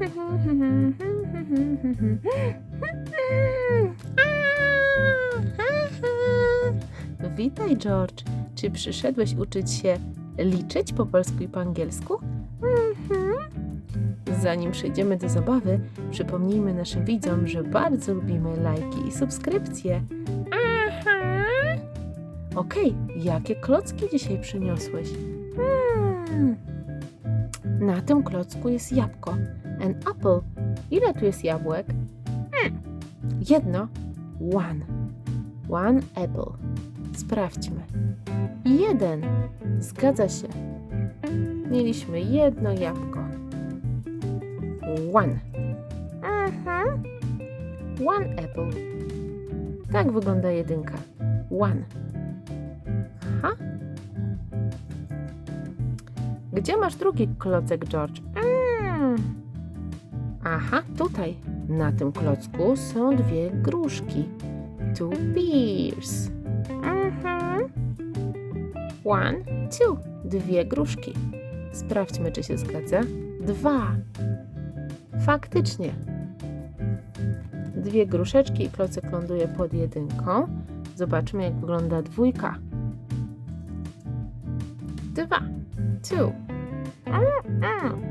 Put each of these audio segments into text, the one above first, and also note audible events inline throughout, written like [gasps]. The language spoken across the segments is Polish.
[laughs] Witaj, George. Czy przyszedłeś uczyć się liczyć po polsku i po angielsku? Zanim przejdziemy do zabawy, przypomnijmy naszym widzom, że bardzo lubimy lajki i subskrypcje. Okej, jakie klocki dzisiaj przyniosłeś? Na tym klocku jest jabłko. An apple. Ile tu jest jabłek? Hmm. Jedno. One. One apple. Sprawdźmy. Jeden. Zgadza się. Mieliśmy jedno jabłko. One. Mhm. One apple. Tak wygląda jedynka. One. Aha. Gdzie masz drugi klocek, George? Mm. Aha, tutaj. Na tym klocku są dwie gruszki. Two pears. Mhm. One, two. Dwie gruszki. Sprawdźmy, czy się zgadza. Dwa. Faktycznie. Dwie gruszeczki i klocek ląduje pod jedynką. Zobaczmy, jak wygląda dwójka. Dwa. Two. Two.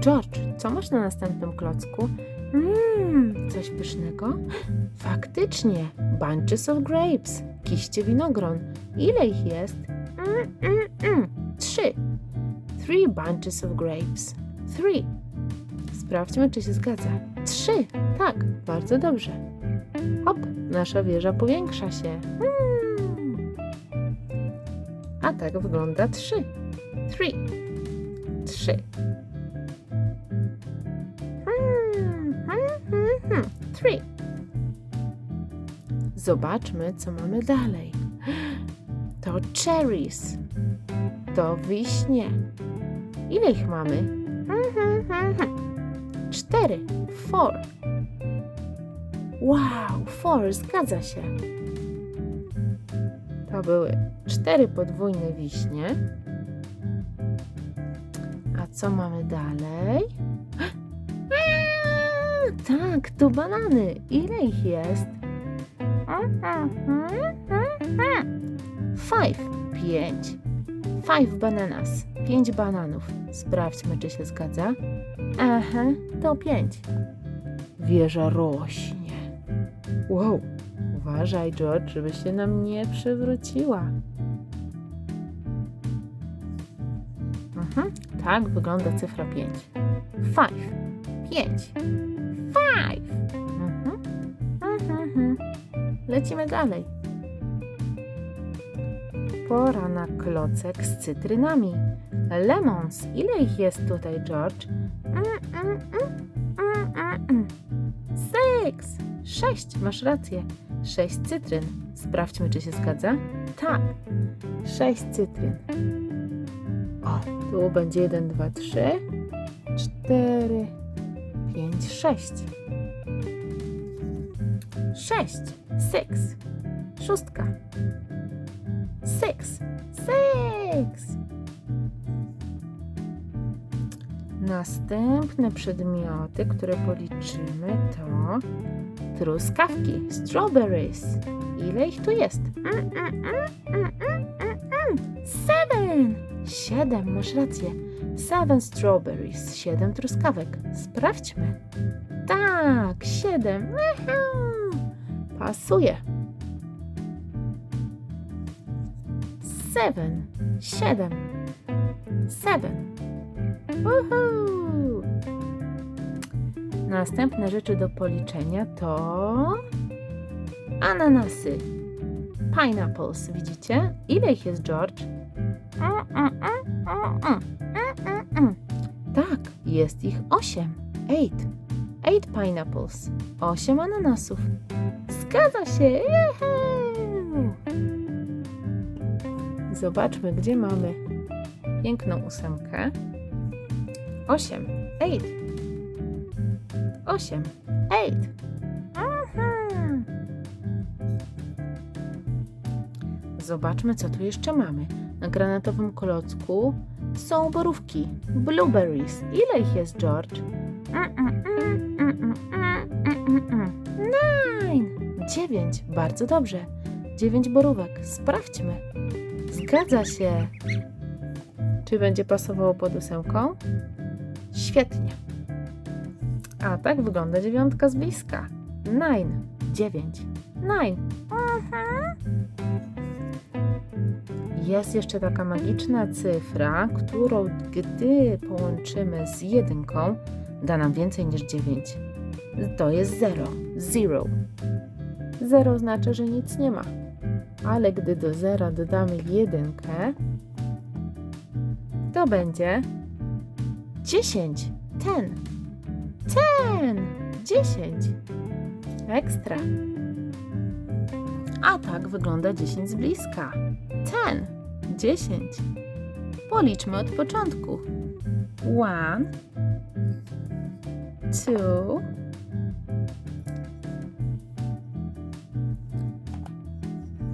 George, co masz na następnym klocku? Mmm, coś pysznego? Faktycznie, bunches of grapes, kiście winogron. Ile ich jest? Mm, mm, mm. Trzy. Three bunches of grapes. Three. Sprawdźmy, czy się zgadza. Trzy. Tak, bardzo dobrze. Hop, nasza wieża powiększa się. Mm. A tak wygląda trzy. Three. Trzy. Zobaczmy, co mamy dalej. To cherries. To wiśnie. Ile ich mamy? Cztery. Four. Wow, four, zgadza się. To były cztery podwójne wiśnie. A co mamy dalej? [gasps] Tak, tu banany. Ile ich jest? Five. Pięć. Five bananas. Pięć bananów. Sprawdźmy, czy się zgadza. Aha, to pięć. Wieża rośnie. Wow, uważaj, George, żeby się nam nie przewróciła. Mhm, tak wygląda cyfra 5. Five. 5. Five. Mhm. Mhm, mhm. Lecimy dalej. Pora na klocek z cytrynami. Lemons. Ile ich jest tutaj, George? Mm, mm, mm. Six. Sześć. Masz rację. Sześć cytryn. Sprawdźmy, czy się zgadza. Tak. Sześć cytryn. O, tu będzie jeden, dwa, trzy, cztery, pięć, sześć. Sześć. Six. Szóstka. Six. Six. Następne przedmioty, które policzymy, to truskawki, strawberries. Ile ich tu jest? Mm, mm, mm. Seven! Siedem, masz rację. Seven strawberries, siedem truskawek. Sprawdźmy. Tak, siedem. Uhu. Pasuje. Seven, siedem. Seven. Uhu. Następne rzeczy do policzenia to ananasy. Pineapples, widzicie? Ile ich jest, George? Tak, jest ich osiem. Eight. Eight pineapples. Osiem ananasów. Zgadza się. Juhu! Zobaczmy, gdzie mamy piękną ósemkę. Osiem. Eight. Osiem. Eight. Zobaczmy, co tu jeszcze mamy. Na granatowym klocku są borówki. Blueberries. Ile ich jest, George? Mm, Dziewięć. Bardzo dobrze. Dziewięć borówek. Sprawdźmy. Zgadza się. Czy będzie pasowało pod ósemką? Świetnie. A tak wygląda dziewiątka z bliska. Nine. Dziewięć. Nine. Jest jeszcze taka magiczna cyfra, którą gdy połączymy z jedynką, da nam więcej niż 9. To jest 0. Zero. Zero oznacza, że nic nie ma. Ale gdy do zera dodamy jedynkę, to będzie 10. Ten. Ten. 10. Ekstra. A tak wygląda 10 z bliska. Ten. 10. Policzmy od początku. One, two,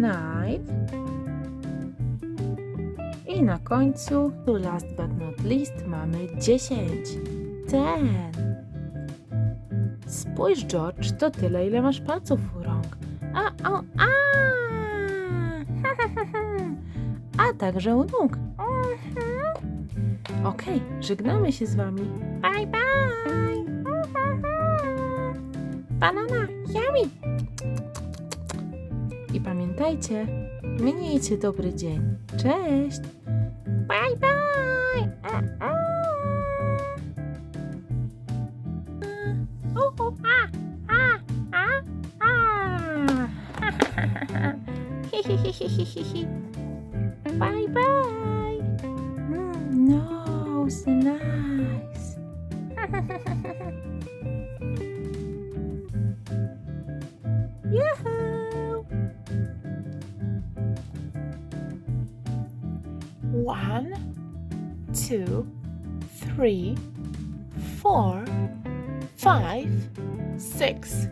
nine i na końcu, to last but not least, mamy 10. Ten. Spójrz, George, to tyle, ile masz palców u rąk. A, o, a! [laughs] A także u nóg. Okej, żegnamy się z wami. Bye, bye! [laughs] Banana, yummy! I pamiętajcie, miejcie dobry dzień. Cześć! Bye, bye! Bye, bye! Mm, no, so nice. [laughs] One, two, three, four, five, six,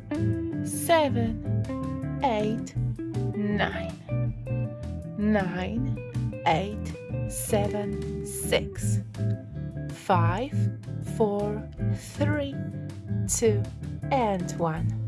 seven, eight, nine. Nine, eight, seven, six, five, four, three, two, and one.